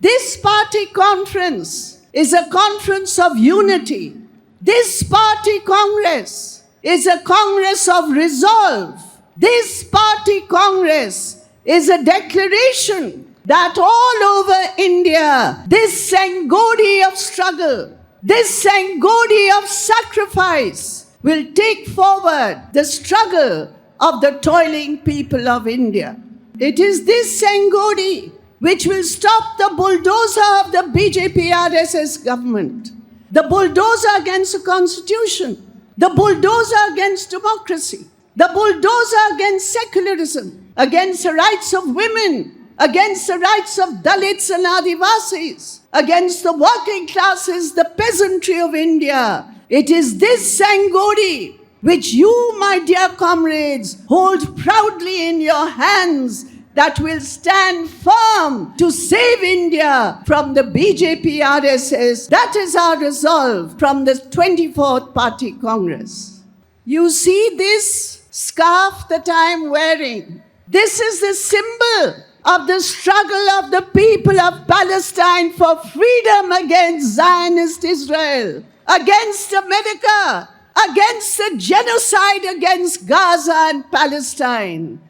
This party conference is a conference of unity. This party congress is a congress of resolve. This party congress is a declaration that all over India, this Sangodi of struggle, this Sangodi of sacrifice will take forward the struggle of the toiling people of India. It is this Sangodi which will stop the bulldozer of the BJP RSS government, the bulldozer against the constitution, the bulldozer against democracy, the bulldozer against secularism, against the rights of women, against the rights of Dalits and Adivasis, against the working classes, the peasantry of India. It is this Sangodi which you, my dear comrades, hold proudly in your hands that will stand firm to save India from the BJP RSS. That is our resolve from the 24th Party Congress. You see this scarf that I am wearing. This is the symbol of the struggle of the people of Palestine for freedom against Zionist Israel, against America, against the genocide against Gaza and Palestine.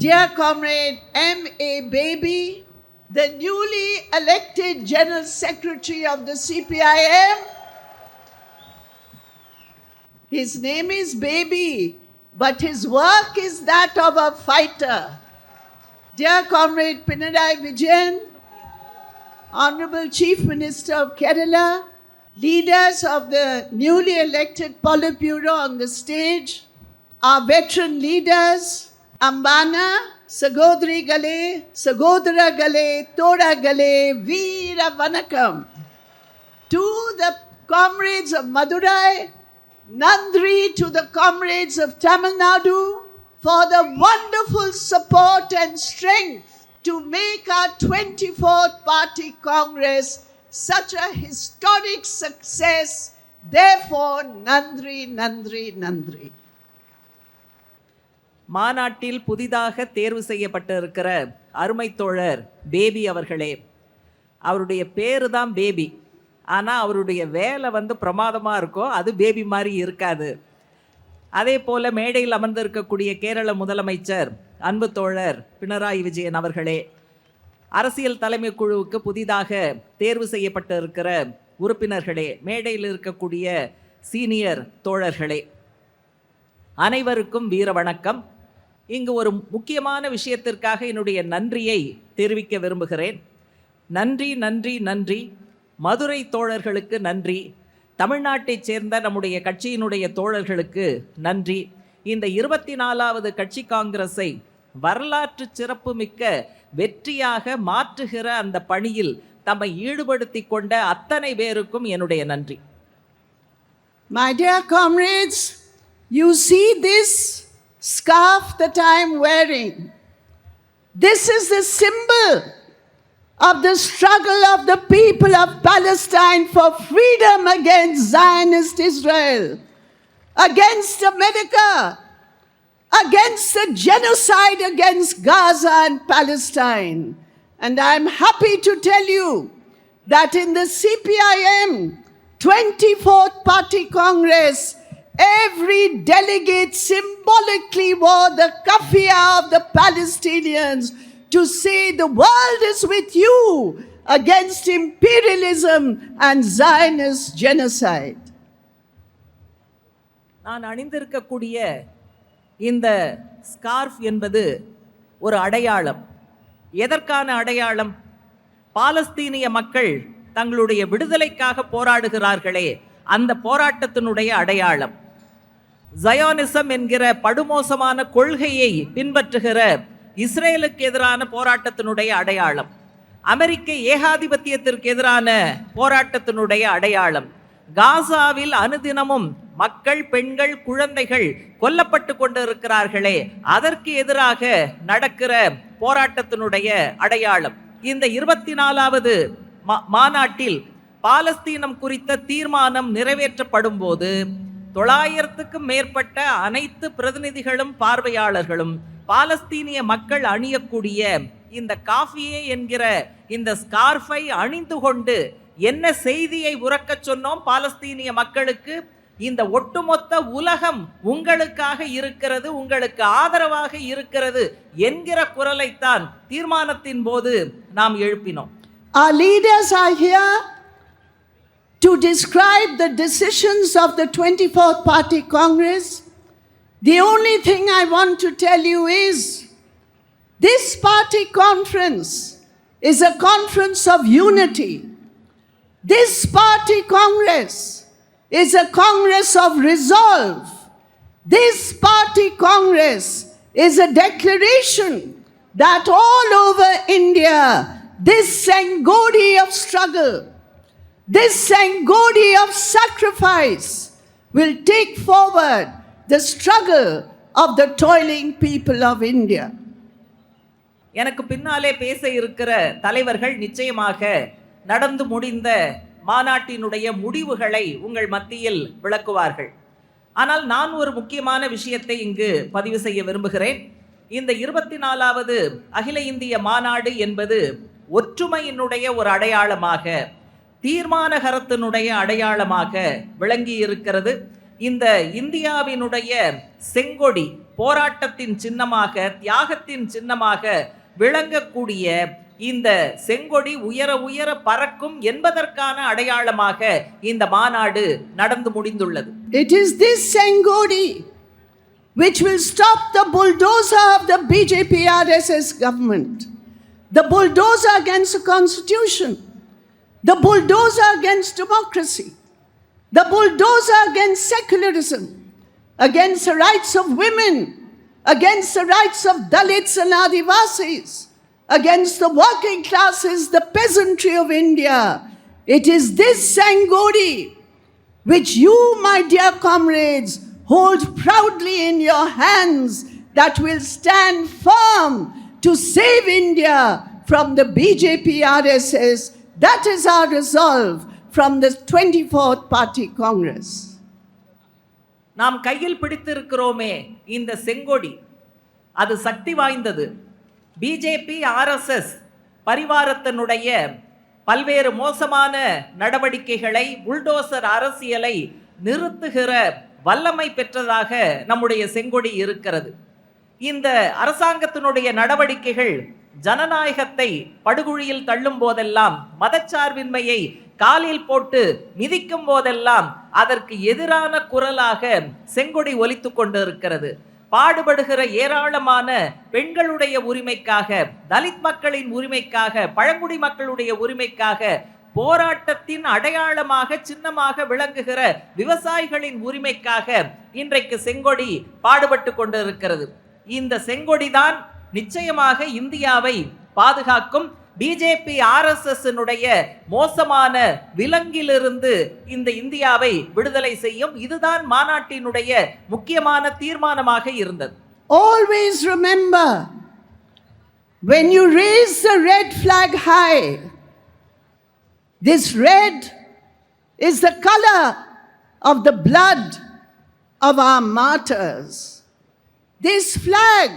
Dear comrade M.A. Baby, the newly elected General Secretary of the CPIM, his name is Baby, but his work is that of a fighter. Dear comrade Pinarayi Vijayan, Honorable Chief Minister of Kerala, leaders of the newly elected Politburo on the stage, our veteran leaders, Ambana, Sagodri Gale, Sagodra Gale, Tora Gale, Veera Vanakam. To the comrades of Madurai, Nandri to the comrades of Tamil Nadu for the wonderful support and strength to make our 24th Party Congress such a historic success. Therefore, Nandri, Nandri, Nandri. மாநாட்டில் புதிதாக தேர்வு செய்யப்பட்டிருக்கிற அருமை தோழர் baby அவர்களே அவருடைய பேரு தான் baby. ஆனால் அவருடைய வேலை வந்து பிரமாதமாக இருக்கும் அது பேபி மாதிரி இருக்காது. அதே போல் மேடையில் அமர்ந்திருக்கக்கூடிய கேரள முதலமைச்சர் அன்பு தோழர் பினராயி விஜயன் அவர்களே அரசியல் தலைமை குழுவுக்கு புதிதாக தேர்வு செய்யப்பட்டு இருக்கிற உறுப்பினர்களே மேடையில் இருக்கக்கூடிய சீனியர் தோழர்களே அனைவருக்கும் வீர வணக்கம். இங்கு ஒரு முக்கியமான விஷயத்திற்காக என்னுடைய நன்றியை தெரிவிக்க விரும்புகிறேன். நன்றி நன்றி நன்றி. மதுரை தோழர்களுக்கு நன்றி. தமிழ்நாட்டைச் சேர்ந்த நம்முடைய கட்சியினுடைய தோழர்களுக்கு நன்றி. இந்த இருபத்தி நாலாவது கட்சி காங்கிரஸை வரலாற்று சிறப்புமிக்க வெற்றியாக மாற்றுகிற அந்த பணியில் தம்மை ஈடுபடுத்தி கொண்ட அத்தனை பேருக்கும் என்னுடைய நன்றி. My dear comrades, you see this? Scarf that I am wearing. This is the symbol of the struggle of the people of Palestine for freedom against Zionist Israel, against America, against the genocide against Gaza and Palestine. And I'm happy to tell you that in the CPIM 24th Party Congress, every delegate symbolically wore the kafia of the Palestinians to say the world is with you against imperialism and Zionist genocide. நான் அணிந்திருக்கக்கூடிய இந்த scarf என்பது ஒரு அடையாளம் எதற்கான அடையாளம் பாலஸ்தீனிய மக்கள் தங்களுடைய விடுதலைக்காக போராடுகிறார்களே அந்த போராட்டத்தினுடைய அடையாளம் ஜயோனிசம் என்கிற படுமோசமான கொள்கையை பின்பற்றுகிற இஸ்ரேலுக்கு எதிரான போராட்டத்தினுடைய அடையாளம். அமெரிக்க ஏகாதிபத்தியத்திற்கு எதிரான போராட்டத்தினுடைய அடையாளம். காசாவில் அனுதினமும் மக்கள் பெண்கள் குழந்தைகள் கொல்லப்பட்டு கொண்டிருக்கிறார்களே அதற்கு எதிராக நடக்கிற போராட்டத்தினுடைய அடையாளம். இந்த இருபத்தி நாலாவது மாநாட்டில் பாலஸ்தீனம் குறித்த தீர்மானம் நிறைவேற்றப்படும் போது தொள்ளாயிரத்துக்கும் மேற்பட்ட அனைத்து பிரதிநிதிகளும் பார்வையாளர்களும் பாலஸ்தீனிய மக்கள் அணியக்கூடிய இந்த காஃபியே என்கிற இந்த ஸ்கார்ஃபை அணிந்து கொண்டு என்ன செய்தியை உறக்கச் சொன்னோம் பாலஸ்தீனிய மக்களுக்கு? இந்த ஒட்டுமொத்த உலகம் உங்களுக்காக இருக்கிறது உங்களுக்கு ஆதரவாக இருக்கிறது என்கிற குரலைத்தான் தீர்மானத்தின் போது நாம் எழுப்பினோம். Our leaders are here to describe the decisions of the 24th Party Congress. The only thing I want to tell you is this party conference is a conference of unity. This party congress is a congress of resolve. This party congress is a declaration that all over India, this Sangodi of struggle, this Sangodi of sacrifice will take forward the struggle of the toiling people of India. எனக்கு பின்னாலே பேச இருக்கிற தலைவர்கள் நிச்சயமாக நடந்து முடிந்த மாநாட்டினுடைய முடிவுகளை உங்கள் மத்தியில் விளக்குவார்கள் ஆனால் நான் ஒரு முக்கியமான விஷயத்தை இங்கு பதிவு செய்ய விரும்புகிறேன் இந்த இருபத்தி நாலாவது அகில இந்திய மாநாடு என்பது ஒற்றுமையினுடைய ஒரு அடையாளமாக தீர்மானகரத்தினுடைய அடையாளமாக விளங்கி இருக்கிறது இந்த இந்தியாவினுடைய செங்கொடி போராட்டத்தின் சின்னமாக தியாகத்தின் சின்னமாக விளங்கக்கூடிய இந்த செங்கொடி உயர உயர பறக்கும் என்பதற்கான அடையாளமாக இந்த மாநாடு நடந்து முடிந்துள்ளது. It is this Sengodi which will stop the bulldozer of the BJP RSS government, the bulldozer against the constitution, the bulldozer against democracy, the bulldozer against secularism, against the rights of women, against the rights of Dalits and Adivasis, against the working classes, the peasantry of India. It is this Sangodi which you, my dear comrades, hold proudly in your hands that will stand firm to save India from the BJP RSS. That is our resolve from the 24th Party Congress. நாம் கையில் பிடித்திருக்கிறோமே இந்த செங்கொடி. அது சக்தி வாய்ந்தது. BJP RSS பரிவாரத்தினுடைய பல்வேறு மோசமான நடவடிக்கைகளை bulldozer அரசியலை நிறுத்துகிற வல்லமை பெற்றதாக நம்முடைய செங்கொடி இருக்கிறது. இந்த அரசாங்கத்தினுடைய நடவடிக்கைகள் ஜனநாயகத்தை படுகுழியில் தள்ளும் போதெல்லாம் மதச்சார்பின்மையை காலில் போட்டு மிதிக்கும் போதெல்லாம் அதற்கு எதிரான குரலாக செங்கொடி ஒலித்து கொண்டிருக்கிறது. பாடுபடுகிற ஏராளமான பெண்களுடைய உரிமைக்காக தலித் மக்களின் உரிமைக்காக பழங்குடி மக்களுடைய உரிமைக்காக போராட்டத்தின் அடையாளமாக சின்னமாக விளங்குகிற விவசாயிகளின் உரிமைக்காக இன்றைக்கு செங்கொடி பாடுபட்டு கொண்டிருக்கிறது. இந்த செங்கொடிதான் நிச்சயமாக இந்தியாவை பாதுகாக்கும் பிஜேபி ஆர்எஸ்எஸ் மோசமான விலங்கிலிருந்து இந்த இந்தியாவை விடுதலை செய்யும் இதுதான் மாநாட்டினுடைய முக்கியமான தீர்மானமாக இருந்தது Always remember when you raise the red flag high, this red is the color of the blood of our martyrs. This flag,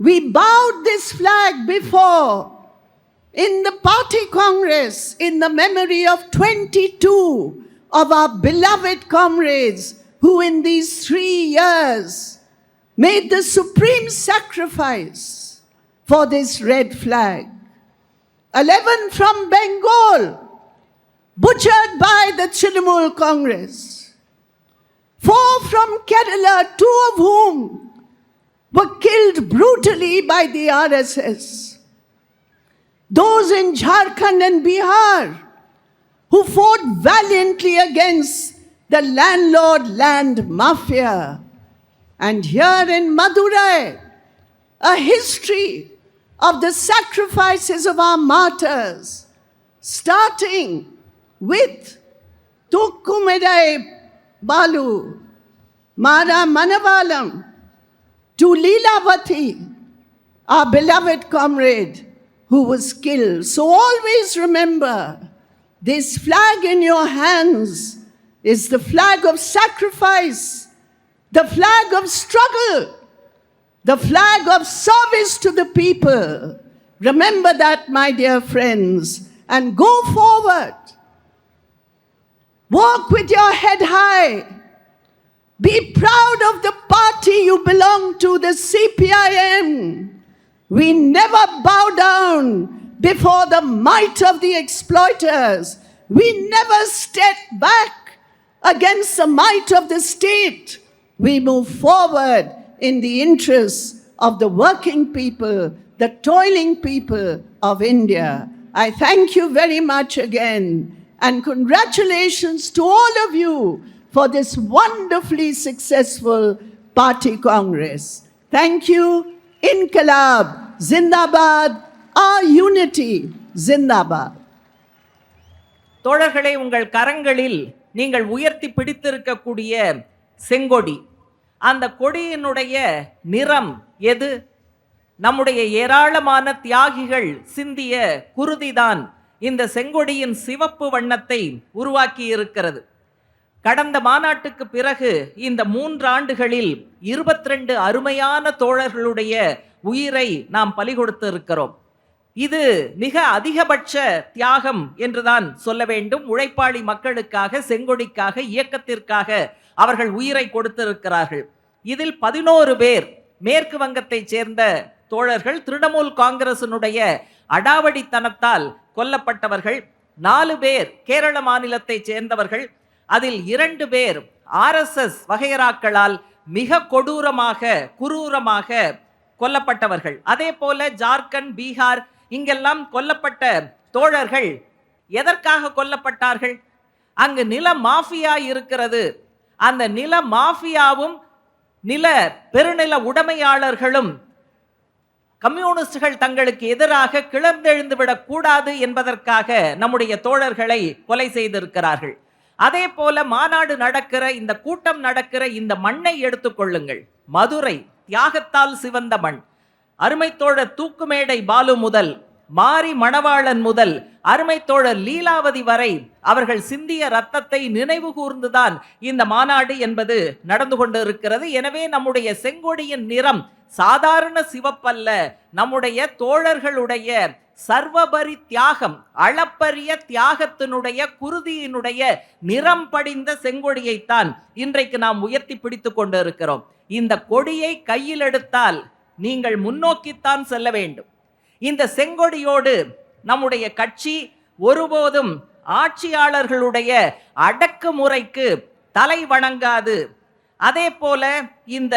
we bowed this flag before in the party congress in the memory of 22 of our beloved comrades who in these three years made the supreme sacrifice for this red flag. 11 from Bengal, butchered by the Trinamool Congress. Four from Kerala, two of whom were killed brutally by the RSS. Those in Jharkhand and Bihar who fought valiantly against the landlord land mafia. And here in Madurai, a history of the sacrifices of our martyrs, starting with Tukkumedai Balu, Mara Manavalam, to Leelavati, our beloved comrade who was killed. So always remember this flag in your hands is the flag of sacrifice, the flag of struggle, the flag of service to the people. Remember that, my dear friends, and go forward. Walk with your head high. Be proud of the party you belong to, the CPIM. We never bow down before the might of the exploiters. We never step back against the might of the state. We move forward in the interests of the working people, the toiling people of India. I thank you very much again and congratulations to all of you for this wonderfully successful party congress. Thank you. Inkalab, Zindabad, our unity, Zindabad. தோழர்களே உங்கள் கரங்களில் நீங்கள் உயர்த்தி பிடித்திருக்கக்கூடிய செங்கொடி அந்த கொடியினுடைய நிறம் எது நம்முடைய ஏராளமான தியாகிகள் சிந்திய குருதிதான் இந்த செங்கொடியின் சிவப்பு வண்ணத்தை உருவாக்கி இருக்கிறது கடந்த மாநாட்டுக்கு பிறகு இந்த மூன்று ஆண்டுகளில் இருபத்தி ரெண்டு அருமையான தோழர்களுடைய உயிரை நாம் பலி கொடுத்து இருக்கிறோம் இது மிக அதிகபட்ச தியாகம் என்றுதான் சொல்ல வேண்டும். உழைப்பாளி மக்களுக்காக செங்கொடிக்காக இயக்கத்திற்காக அவர்கள் உயிரை கொடுத்திருக்கிறார்கள். இதில் பதினோரு பேர் மேற்கு வங்கத்தைச் சேர்ந்த தோழர்கள் திரிணமூல் காங்கிரசினுடைய அடாவடித்தனத்தால் கொல்லப்பட்டவர்கள் நாலு பேர் கேரள மாநிலத்தைச் சேர்ந்தவர்கள் அதில் இரண்டு பேர் ஆர்எஸ்எஸ் வகையராக்களால் மிக கொடூரமாக குரூரமாக கொல்லப்பட்டவர்கள். அதே போல ஜார்க்கண்ட் பீகார் இங்கெல்லாம் கொல்லப்பட்ட தோழர்கள் எதற்காக கொல்லப்பட்டார்கள்? அங்கு நில மாஃபியா இருக்கிறது. அந்த நில மாஃபியாவும் நில பெருநில உடைமையாளர்களும் கம்யூனிஸ்டுகள் தங்களுக்கு எதிராக கிளர்ந்தெழுந்து விடக்கூடாது என்பதற்காக நம்முடைய தோழர்களை கொலை செய்திருக்கிறார்கள். அதே போல மாநாடு நடக்கிற இந்த கூட்டம் நடக்கிற இந்த மண்ணை எடுத்துக்கொள்ளுங்கள் மதுரை தியாகத்தால் சிவந்த மண். அருமைத்தோழர் தூக்குமேடை பாலு முதல் மாரி மணவாளன் முதல் அருமை தோழர் லீலாவதி வரை அவர்கள் சிந்திய ரத்தத்தை நினைவு கூர்ந்துதான் இந்த மாநாடு என்பது நடந்து கொண்டிருக்கிறது. எனவே நம்முடைய செங்கொடியின் நிறம் சாதாரண சிவப்பல்ல நம்முடைய தோழர்களுடைய சர்வபரி தியாகம் அளப்பரிய தியாகத்தினுடைய குருதியினுடைய நிறம் படிந்த செங்கொடியைத்தான் இன்றைக்கு நாம் உயர்த்தி பிடித்து கொண்டு இருக்கிறோம் இந்த கொடியை கையில் எடுத்தால் நீங்கள் முன்னோக்கித்தான் செல்ல வேண்டும். இந்த செங்கொடியோடு நம்முடைய கட்சி ஒருபோதும் ஆட்சியாளர்களுடைய அடக்குமுறைக்கு தலை வணங்காது. அதே போல இந்த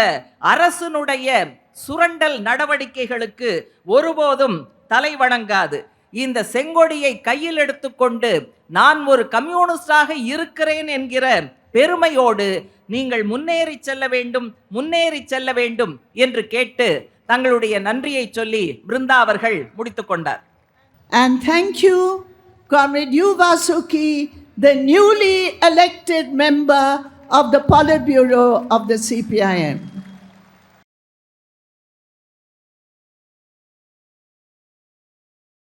அரசனுடைய சுரண்டல் நடவடிக்கைகளுக்கு ஒருபோதும் தலை வணங்காது. இந்த செங்கொடியை கையில் எடுத்துக்கொண்டு நான் ஒரு கம்யூனிஸ்டாக இருக்கிறேன் என்கிற பெருமையோடு நீங்கள் முன்னேறி செல்ல வேண்டும் முன்னேறி செல்ல வேண்டும் என்று கேட்டு தங்களுடைய நன்றியை சொல்லி பிருந்தா அவர்கள் முடித்து கொண்டார். And thank you you, you Vasuki the newly elected member of the the bureau of the CPIM